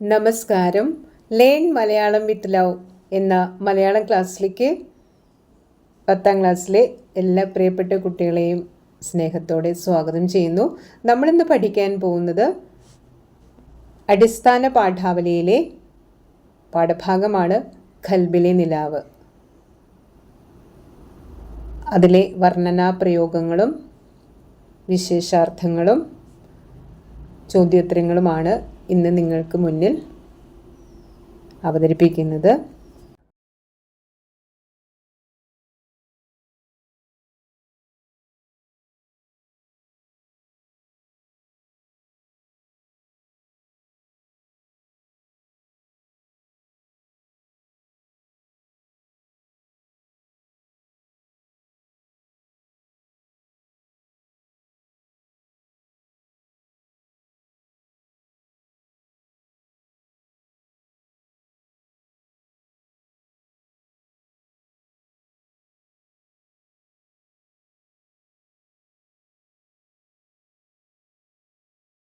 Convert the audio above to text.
നമസ്കാരം. Learn Malayalam with love എന്ന മലയാളം ക്ലാസ്സിലേക്ക് പത്താം ക്ലാസ്സിലെ എല്ലാ പ്രിയപ്പെട്ട കുട്ടികളെയും സ്നേഹത്തോടെ സ്വാഗതം ചെയ്യുന്നു. നമ്മളിന്ന് പഠിക്കാൻ പോകുന്നത് അടിസ്ഥാന പാഠാവലിയിലെ പാഠഭാഗമാണ് ഖൽബിലെ നിലാവ്. അതിലെ വർണനാ പ്രയോഗങ്ങളും വിശേഷാർത്ഥങ്ങളും ചോദ്യോത്തരങ്ങളുമാണ് ഇന്ന് നിങ്ങൾക്ക് മുന്നിൽ അവതരിപ്പിക്കുന്നത്